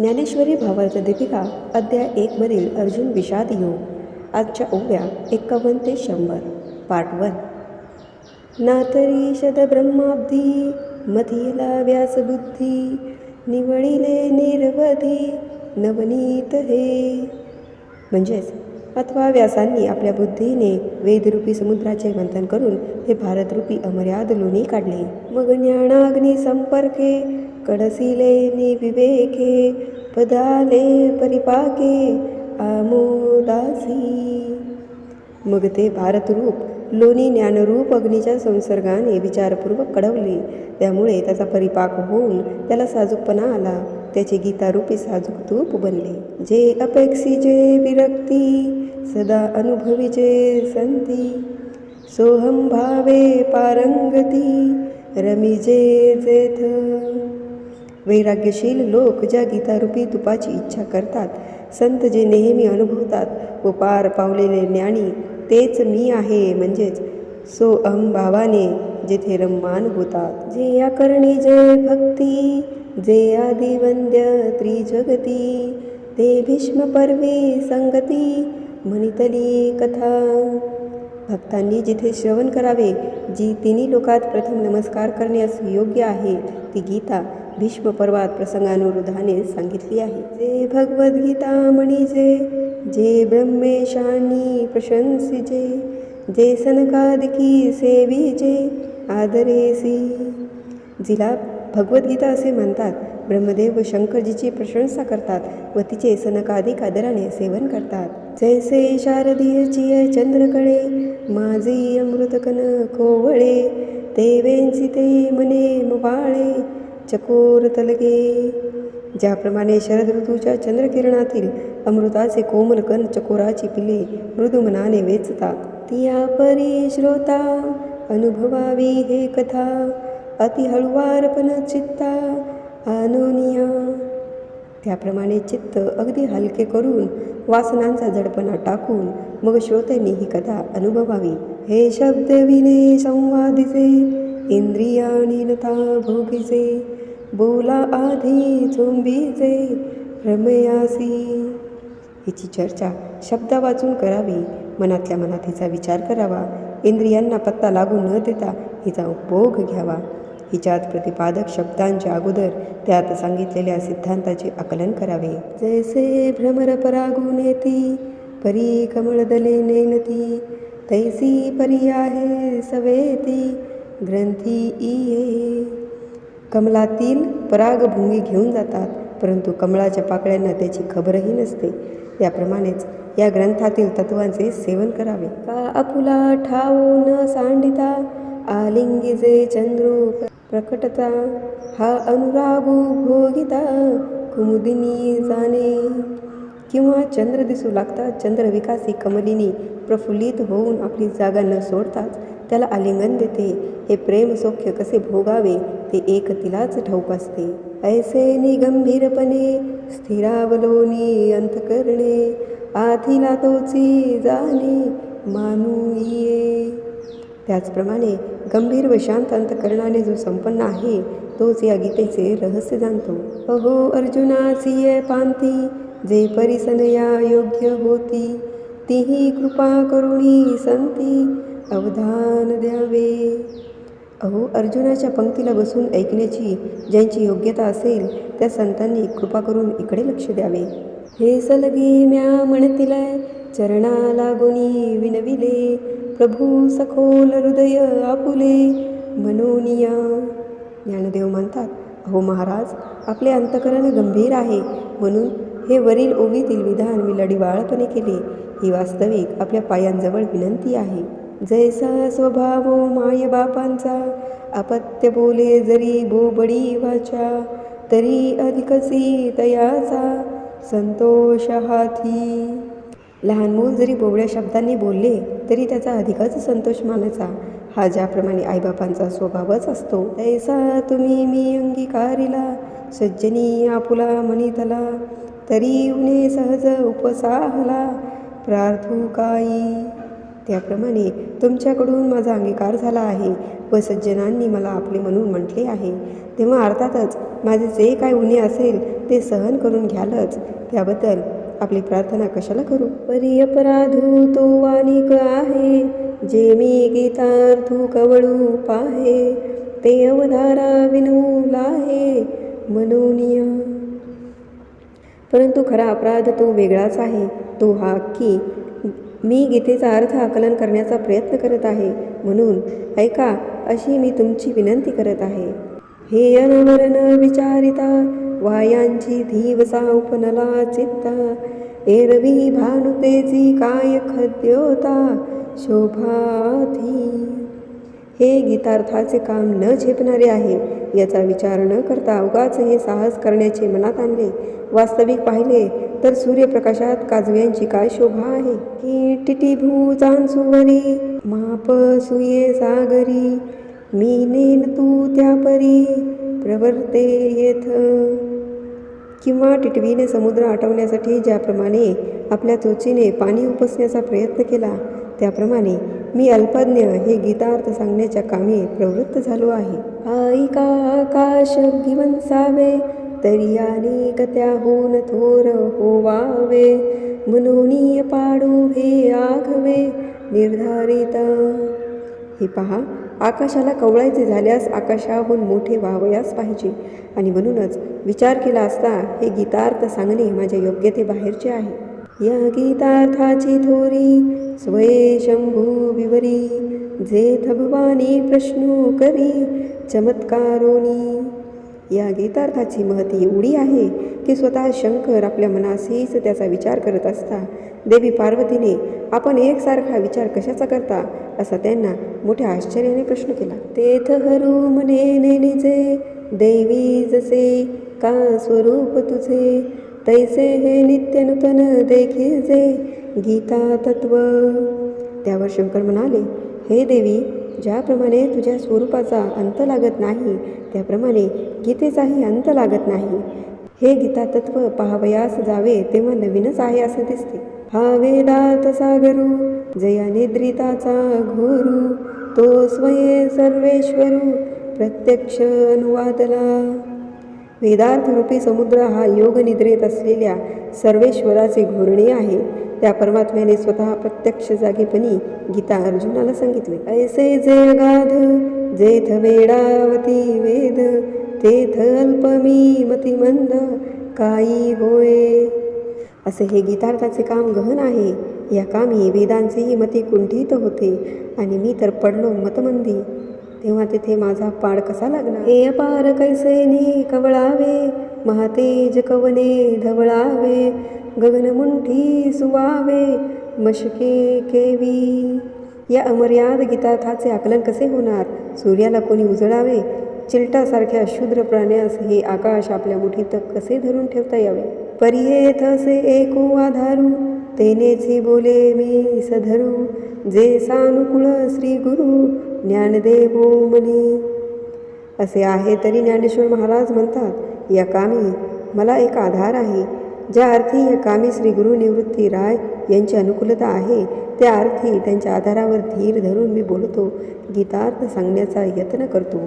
ज्ञानेश्वरी भावार्थ दीपिका अध्याय एकमधील अर्जुन विषाद योग आजच्या ओव्या एक्कावन्न ते शंभर पार्ट वन. नातरी शतब्रह्माब्धी मथिला व्यासबुद्धी निवडिले निर्वधी नवनीत हे. म्हणजेच अथवा व्यासांनी आपल्या बुद्धीने वेदरूपी समुद्राचे मंथन करून हे भारतरूपी अमर्याद लोणी काढले. मग ज्ञानाग्नी संपर्के कडसिले निविवेके पदाले परिपाके आमोदासी. मग ते भारतरूप लोणी ज्ञानरूप अग्नीच्या संसर्गाने विचारपूर्वक कडवले त्यामुळे त्याचा परिपाक होऊन त्याला साजूकपणा आला. त्याचे गीतारूपी साजूक तूप बनले. जे अपेक्षीचे विरक्ती सदा अनुभवीचे संती. सोहम भावे पारंगती रमिजे जेथ. वैराग्यशील लोक ज्या गीतारूपी तुपाची इच्छा करतात संत जे नेहमी अनुभवतात व पार पावलेले ज्ञानी तेच मी आहे म्हणजेच सो अहम भावाने जेथे रम्मान होतात. जे या करणी जय भक्ती जे आदि वंद्य त्रिजगती ते भीष्म पर्वी संगती म्हणितली कथा. भक्तांनी जिथे श्रवण करावे जी तिन्ही लोकात प्रथम नमस्कार करण्यास योग्य आहे ती गीता भीष्म पर्वात प्रसंगानुरुद्धाने सांगितली आहे. जे भगवद्गीता म्हणीजे जे ब्रह्मेशानी प्रशंसिजे जे सनकादिकी सेविजे आदरेसी. जिला भगवद्गीता असे म्हणतात ब्रह्मदेव व शंकरजीची प्रशंसा करतात व तिचे सनकाधिक आदराने सेवन करतात. जैसे शारदीयची चंद्रकळे माझी अमृतकन कोवळे देवेंसी ते मने मवाळे चकोर तलगे. ज्याप्रमाणे शरद ऋतूच्या चंद्रकिरणातील अमृताचे कोमल कण चकोराची पिले मृदुमनाने वेचतात. तिया परी श्रोता अनुभवावी हे कथा अति हळुवारपण चित्ता आनोनिया त्याप्रमाणे चित्त अगदी हलके करून वासनांचा जडपणा टाकून मग श्रोत्यांनी ही कथा अनुभवावी. हे शब्द विने संवादिसे इंद्रियाणी नता भोगीचे बोला आधी झोंबीचे रमयासी हिची चर्चा शब्द वाचून करावी मनातल्या मनात हिचा विचार करावा इंद्रियांना पत्ता लागू न देता हिचा उपभोग घ्यावा. हिच्यात प्रतिपादक शब्दांच्या अगोदर त्यात सांगितलेल्या सिद्धांताचे आकलन करावे. जैसे भ्रमर परागून येती परी कमळदले नेनती तैसी परी आहे सवेती ग्रंथी इये. कमलातील परागभूमी घेऊन जातात परंतु कमळाच्या पाकळ्यांना त्याची खबरही नसते. त्याप्रमाणेच या ग्रंथातील तत्वांचे सेवन करावे. का अपुला ठाऊ न सांडिता आलिंगिजे चंद्रू प्रकटता हा अनुरागू भोगिता कुमुदिनी जाणे किंवा चंद्र दिसू लागतात चंद्रविकासी कमलिनी प्रफुल्लित होऊन आपली जागा न सोडताच त्याला आलिंगन देते. हे प्रेम सौख्य कसे भोगावे ते एक तिलाच ठाऊक असते. ऐसे निगंभीरपणे स्थिरावलोनी अंतकरणे आथिला तोची जाणे मानू ये त्याचप्रमाणे गंभीर व शांत अंतकरणाने जो संपन्न आहे तोच या गीतेचे रहस्य जाणतो. अहो अर्जुनासी पांती जे परिसन या योग्य होती तीही कृपा करुणी संती अवधान द्यावे. अहो अर्जुनाच्या पंक्तीला बसून ऐकण्याची ज्यांची योग्यता असेल त्या संतांनी कृपा करून इकडे लक्ष द्यावे. हे सलगी म्या म्हणतील चरणा लागुनी विनविले प्रभू सखोल हृदय आपुले मनोनिया. ज्ञानदेव म्हणतात अहो महाराज आपले अंतकरण गंभीर आहे. म्हणून हे वरील ओवीतील विधान मी लढीवाळपणे केले. ही वास्तविक आपल्या पायांजवळ विनंती आहे. जैसा स्वभाव माय बापांचा अपत्य बोले जरी बोबडी वाचा तरी अधिकसी तयाचा संतोष हाथी लहान मूल जरी बोबड्या शब्दांनी बोलले तरी त्याचा अधिकच संतोष मानायचा. हा ज्याप्रमाणे आईबापांचा स्वभावच असतो तैसा तुम्ही मी अंगीकारिला सज्जनी आपुला म्हणितला तरी उणे सहज उपसाहला प्रार्थू काई. त्याप्रमाणे तुमच्याकडून माझा अंगीकार झाला आहे व सज्जनांनी मला आपले म्हणून म्हटले आहे. तेव्हा अर्थातच माझे जे काय उणे असेल ते सहन करून घ्यालच. त्याबद्दल आपली प्रार्थना कशाला करू? परी अपराधू तो वानिक आहे जे मी गीतार्थू कवळू पाहे ते अवधारा विनवलाहे मनोनिया. परंतु खरा अपराध तो वेगळाच आहे. तो हा की मी गीतेचा अर्थ आकलन करण्याचा प्रयत्न करत आहे. म्हणून ऐका अशी मी तुमची विनंती करत आहे. हे अनवरण विचारिता वायांची धीवसा उपनला चित्ता एरवी भानुतेची काय खद्योता शोभाधी. हे गीतार्थाचे काम न झेपणारे आहे याचा विचार न करता अवगाच हे साहस करण्याचे मनात आणले. वास्तविक पाहिले तर सूर्यप्रकाशात काजव्यांची काय शोभा आहे? की टिटीभू चांसुवरी माप सुये सागरी मी नेन तू त्या परी प्रवर्ते येथ. किंवा टिटवीने समुद्र आटवण्यासाठी ज्याप्रमाणे आपल्या चोचीने पाणी उपसण्याचा प्रयत्न केला त्याप्रमाणे मी अल्पज्ञ हे गीतार्थ सांगण्याच्या कामी प्रवृत्त झालो आहे. ऐका आकाश गिवंसावे तरी अनेक त्याहून थोर होवावे. मनोनीय पाडू हे आघवे निर्धारित. हे पहा आकाशाला कवळायचे झाल्यास आकाशाहून मोठे व्हावयास पाहिजे. आणि म्हणूनच विचार केला असता हे गीतार्थ सांगणे माझ्या योग्यतेबाहेरचे आहे. या गीतार्थाची थोरी स्वये शंभू विवरी. जेथ भवानी प्रश्नो करी चमत्कारोनी या गीतार्थाची महती एवढी आहे की स्वतः शंकर आपल्या मनासीच त्याचा विचार करत असता. देवी पार्वतीने आपण एकसारखा विचार कशाचा करता? असा त्यांना मोठ्या आश्चर्याने प्रश्न केला. तेथ हरू मने नेनिजे देवी जसे का स्वरूप तुझे? तैसे हे नित्य नूतन देखील जे गीता तत्व. त्यावर शंकर म्हणाले हे देवी ज्याप्रमाणे तुझ्या स्वरूपाचा अंत लागत नाही त्याप्रमाणे गीतेचाही अंत लागत नाही. हे गीता तत्व पाहावयास जावे तेव्हा नवीनच आहे असे दिसते. हा वेदात सागरू जया निद्रिताचा घोरू तो स्वये सर्वेश्वरू प्रत्यक्ष अनुवादला. वेदार्थ रूपी समुद्र हा योग निद्रेत असलेल्या सर्वेश्वराचे घोरणे आहे. त्या परमात्म्याने स्वतः प्रत्यक्ष जागेपणी गीता अर्जुनाला सांगितले. ऐसे जे गाध जेथ वेडावती वेद तेथ अल्पमी मतिमंद काही होय. असे हे गीतार्थाचे काम गहन आहे. या कामी वेदांचीही मती कुंठित होते आणि मी तर पडलो मतमंदी. तेव्हा तिथे माझा पाड कसा लागला हे अपार कैसेने कवळावे महातेज कवने धवळावे? गगनमुंठी सुवावे? मशके केवी? या अमर्याद गीतार्थाचे आकलन कसे होणार? सूर्याला कोणी उजळावे? चिलटासारख्या शूद्र प्राण्यास हे आकाश आपल्या मुठीत कसे धरून ठेवता यावे? परियेथ असे एको आधारू तेनेची बोले मी सधरू. जे सानुकुळ श्री गुरु ज्ञानदेवो म्हणे असे आहे तरी ज्ञानेश्वर महाराज म्हणतात या कामी मला एक आधार आहे. ज्या अर्थी या कामी श्री गुरु निवृत्ती राय यांची अनुकूलता आहे त्या अर्थी त्यांच्या आधारावर धीर धरून मी बोलतो गीतार्थ सांगण्याचा यत्न करतो.